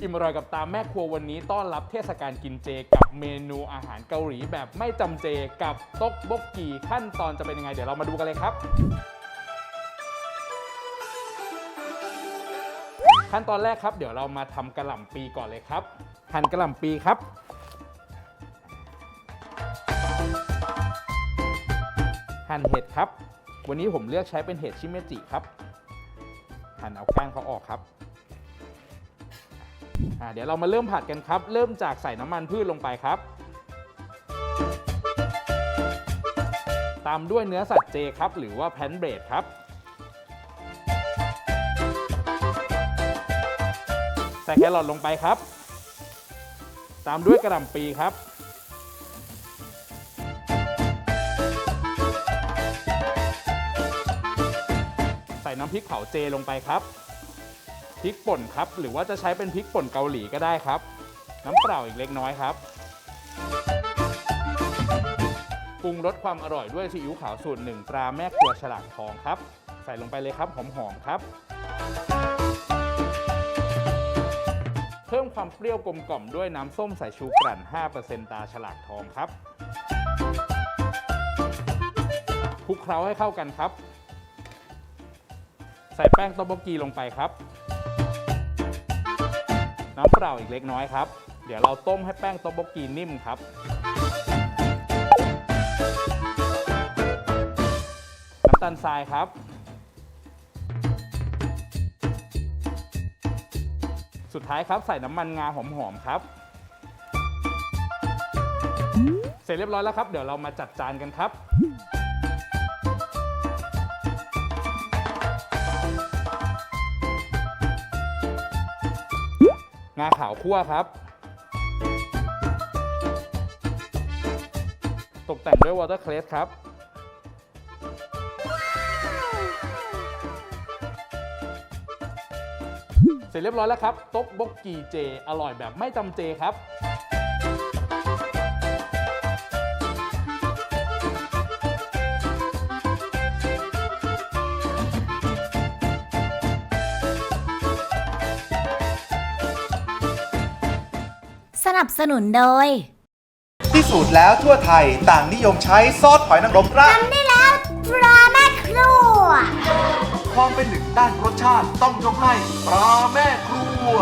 อิ่มอร่อยกับตามแม่ครัววันนี้ต้อนรับเทศกาลกินเจ กับเมนูอาหารเกาหลีแบบไม่จำเจกับต๊กบกกีขั้นตอนจะเป็นยังไงเดี๋ยวเรามาดูกันเลยครับ ขั้นตอนแรกครับ เดี๋ยวเรามาทำกระหล่ำปีก่อนเลยครับ หั่นกระหล่ำปีครับ หั่นเห็ดครับ วันนี้ผมเลือกใช้เป็นเห็ดชิเมจิครับ หั่นเอาก้านเขาออกครับ อ่าเดี๋ยวเรามาเริ่มผัดกันครับ เริ่มจากใส่น้ำมันพืชลงไปครับ ตามด้วยเนื้อสัตว์เจครับ หรือว่าแพนเบรดครับ ใส่แครอทลงไปครับ ตามด้วยกระหล่ำปีครับใส่น้ำพริกเผาเจลงไปครับ พริกป่นครับ หรือว่าจะใช้เป็นพริกป่นเกาหลีก็ได้ครับ น้ำเปล่าอีกเล็กน้อยครับปรุงรสความอร่อยด้วยซีอิ๊วขาวสูตรหนึ่งตราแม่ครัวฉลากทองครับ ใส่ลงไปเลยครับหอมๆครับ เพิ่มความเปรี้ยวกลมกล่อมด้วยน้ำส้มสายชูกลั่น 5%ตาฉลากทองครับคลุกเคล้าให้เข้ากันครับ ใส่แป้งโตโบกีลงไปครับ น้ำเปล่าอีกเล็กน้อยครับ เดี๋ยวเราต้มให้แป้งโตโบกีนิ่มครับ น้ำตาลทรายครับ สุดท้ายครับใส่น้ำมันงาหอมๆครับ เสร็จเรียบร้อยแล้วครับ เดี๋ยวเรามาจัดจานกันครับ งาขาวคั่วครับ ตกแต่งด้วยวอเตอร์เคลสครับ เสร็จเรียบร้อยแล้วครับ ต๊กบกกีเจ อร่อยแบบไม่จำเจครับ นับสนุนโดยพิสูจน์แล้วทั่วไทยต่างนิยมใช้ซอสหอยนางรมราดทำได้แล้วปลาแม่ครัว ความเป็นหนึ่งด้านรสชาติต้องยกให้ปลาแม่ครัว